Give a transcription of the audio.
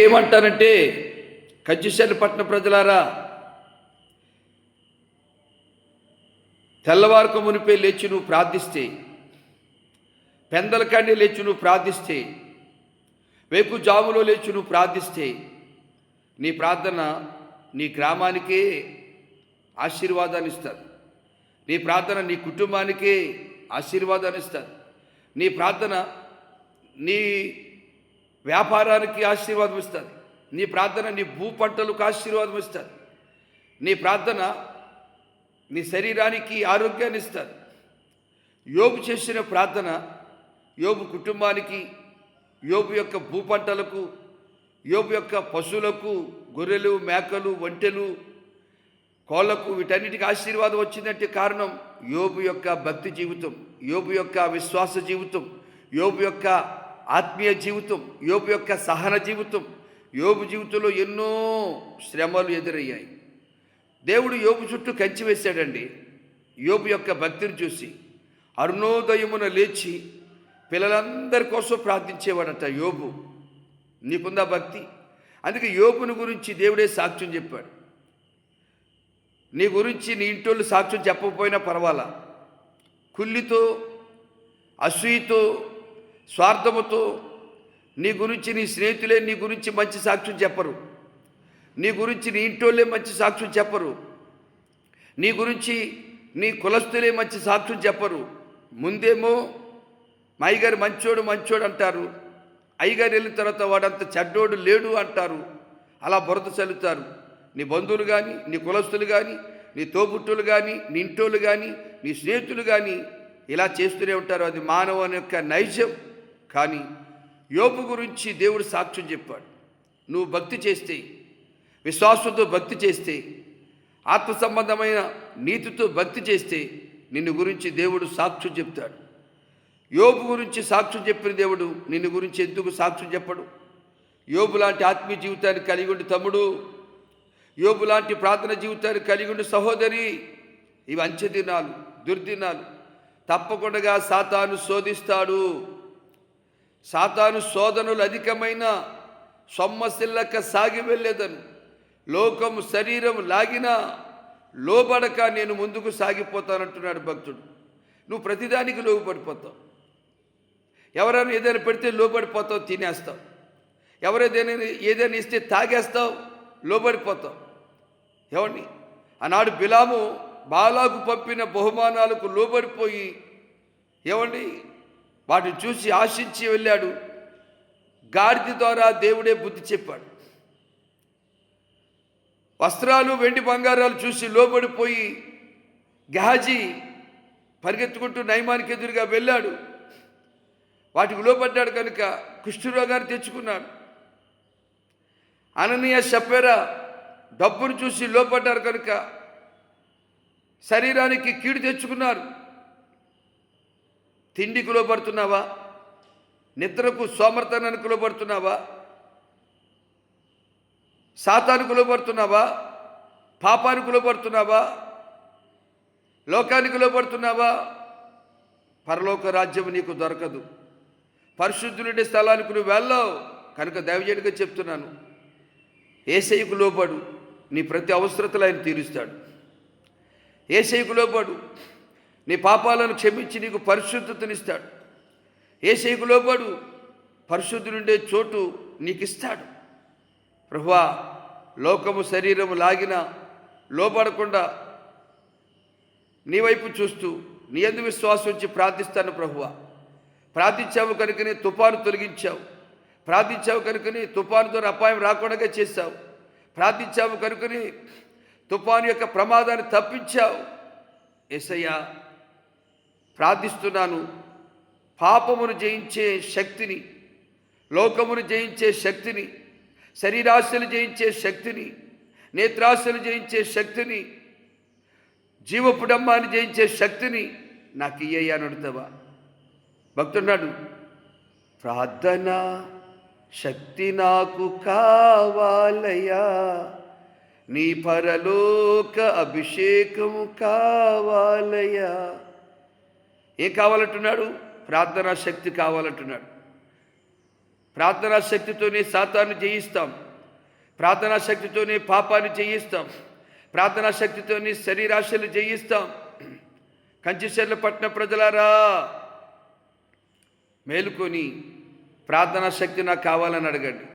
ఏమంటారంటే కజ్జిశల్లి పట్టణ ప్రజలారా తెల్లవారుక మునిపే లేచి నువ్వు ప్రార్థిస్తే పెందలకాడి లేచి నువ్వు ప్రార్థిస్తే వేపు జాములో లేచి నువ్వు ప్రార్థిస్తే నీ ప్రార్థన నీ గ్రామానికే ఆశీర్వాదాన్ని ఇస్తారు నీ ప్రార్థన నీ కుటుంబానికే ఆశీర్వాదాన్ని ఇస్తారు నీ ప్రార్థన నీ వ్యాపారానికి ఆశీర్వాదం ఇస్తుంది. నీ ప్రార్థన నీ భూ పంటలకు ఆశీర్వాదం ఇస్తుంది. నీ ప్రార్థన నీ శరీరానికి ఆరోగ్యాన్ని ఇస్తుంది. యోబు చేసిన ప్రార్థన యోబు కుటుంబానికి యోబు యొక్క భూ పంటలకు యోబు యొక్క పశువులకు గొర్రెలు మేకలు ఒంటెలు కోళ్ళకు వీటన్నిటికీ ఆశీర్వాదం వచ్చిందంటే కారణం యోబు యొక్క భక్తి జీవితం యోబు యొక్క విశ్వాస జీవితం యోబు యొక్క ఆత్మీయ జీవితం యోబు యొక్క సహన జీవితం యోబు జీవితంలో ఎన్నో శ్రమలు ఎదురయ్యాయి. దేవుడు యోబు చుట్టూ కంచి వేశాడండి. యోబు యొక్క భక్తిని చూసి అరుణోదయమున లేచి పిల్లలందరి కోసం ప్రార్థించేవాడట యోబు. నీకుందా భక్తి? అందుకే యోబుని గురించి దేవుడే సాక్ష్యం చెప్పాడు. నీ గురించి నీ ఇంటోళ్ళు సాక్ష్యం చెప్పకపోయినా పర్వాలా? కుళ్ళితో అసూయతో స్వార్థముతో నీ గురించి నీ స్నేహితులే నీ గురించి మంచి సాక్ష్యం చెప్పరు. నీ గురించి నీ ఇంటోళ్ళే మంచి సాక్ష్యం చెప్పరు. నీ గురించి నీ కులస్తులే మంచి సాక్ష్యం చెప్పరు. ముందేమో మా అయ్యగారు మంచోడు మంచోడు అంటారు. అయ్యగారు వెళ్ళిన తర్వాత వాడంత చెడ్డోడు లేడు అంటారు. అలా బురద చల్లుతారు. నీ బంధువులు కానీ నీ కులస్తులు కానీ నీ తోబుట్టులు కానీ నీ ఇంటోళ్ళు కానీ నీ స్నేహితులు కానీ ఇలా చేస్తూనే ఉంటారు. అది మానవుని యొక్క నైజం. కానీ యోపు గురించి దేవుడు సాక్ష్యం చెప్పాడు. నువ్వు భక్తి చేస్తే విశ్వాసంతో భక్తి చేస్తే ఆత్మ సంబంధమైన నీతితో భక్తి చేస్తే నిన్ను గురించి దేవుడు సాక్ష్యం చెప్తాడు. యోపు గురించి సాక్ష్యం చెప్పిన దేవుడు నిన్ను గురించి ఎందుకు సాక్ష్యం చెప్పడు? యోపు లాంటి ఆత్మీయ జీవితాన్ని కలిగి ఉండి తమ్ముడు. యోపు లాంటి ప్రార్థన జీవితాన్ని కలిగి ఉండి సహోదరి. ఇవి అంచె దినాలు దుర్దినాలు. తప్పకుండా సాతాను శోధిస్తాడు. సాతాను శోధనలు అధికమైన సొమ్మసిల్లక సాగి వెళ్ళేదను. లోకం శరీరం లాగినా లోబడక నేను ముందుకు సాగిపోతానంటున్నాడు భక్తుడు. నువ్వు ప్రతిదానికి లోబడిపోతావు. ఎవరైనా ఏదైనా పెడితే లోబడిపోతావు తినేస్తావు. ఎవరైనా ఏదైనా ఇస్తే తాగేస్తావు లోబడిపోతావు. ఏమండి? ఆనాడు బిలాము బాలాకు పంపిన బహుమానాలకు లోబడిపోయి ఏమండి? వాటిని చూసి ఆశించి వెళ్ళాడు. గాడిద ద్వారా దేవుడే బుద్ధి చెప్పాడు. వస్త్రాలు వెండి బంగారాలు చూసి లోబడిపోయి గహాజీ పరిగెత్తుకుంటూ నయమానికి ఎదురుగా వెళ్ళాడు. వాటికి లోపడ్డాడు కనుక కుష్ఠరోగాన్ని తెచ్చుకున్నాడు అననీయ చెప్పారా డబ్బును చూసి లోపడ్డారు కనుక శరీరానికి కీడు తెచ్చుకున్నారు. తిండికి లోపడుతున్నావా నిద్రకు సోమర్తనానికి లోపడుతున్నావా సాతానికి లోపడుతున్నావా పాపానికి లోపడుతున్నావా లోకానికి లోపడుతున్నావా పరలోక రాజ్యం నీకు దొరకదు. పరిశుద్ధులుండే స్థలానికి నువ్వు వెళ్ళావు. కనుక దైవజనుడిగా చెప్తున్నాను. ఏసైకు లోబడు. నీ ప్రతి అవసరతలు ఆయన తీరుస్తాడు. ఏసైకు లోబడు. నీ పాపాలను క్షమించి నీకు పరిశుద్ధతనిస్తాడు ఏసైకు లోబడు పరిశుద్ధులుండే చోటు నీకు ఇస్తాడు ప్రభువా లోకము శరీరము లాగిన లోపడకుండా నీ వైపు చూస్తూ నీ ఎందు విశ్వాసం ఉంచి ప్రార్థిస్తాను ప్రభువ. ప్రార్థించావు కనుకనే తుఫాను తొలగించావు. ప్రార్థించావు కనుకనే తుఫాను ద్వారా అపాయం రాకుండా చేశావు. ప్రార్థించావు కనుకనే తుఫాను యొక్క ప్రమాదాన్ని తప్పించావు. ఎసయ్యా ప్రార్థిస్తున్నాను. పాపమును జయించే శక్తిని లోకమును జయించే శక్తిని శరీరాశలు జయించే శక్తిని నేత్రాశలు జయించే శక్తిని జీవపుడమ్మాన్ని జయించే శక్తిని నాకు ఇయ్యయ్యా నడుతావా భక్తున్నాడు ప్రార్థన శక్తి నాకు కావాలయ్యా. నీ పరలోక అభిషేకము కావాలయ్యా. ఏం కావాలంటున్నాడు? ప్రార్థనా శక్తి కావాలంటున్నాడు. ప్రార్థనా శక్తితోనే సాతాన్ని జయిస్తాం. ప్రార్థనా శక్తితోనే పాపాన్ని జయిస్తాం. ప్రార్థనా శక్తితోనే శరీరాశలు జయిస్తాం. కంచిశర్ల పట్టిన ప్రజలారా మేలుకొని ప్రార్థనా శక్తి నాకు కావాలని అడగండి.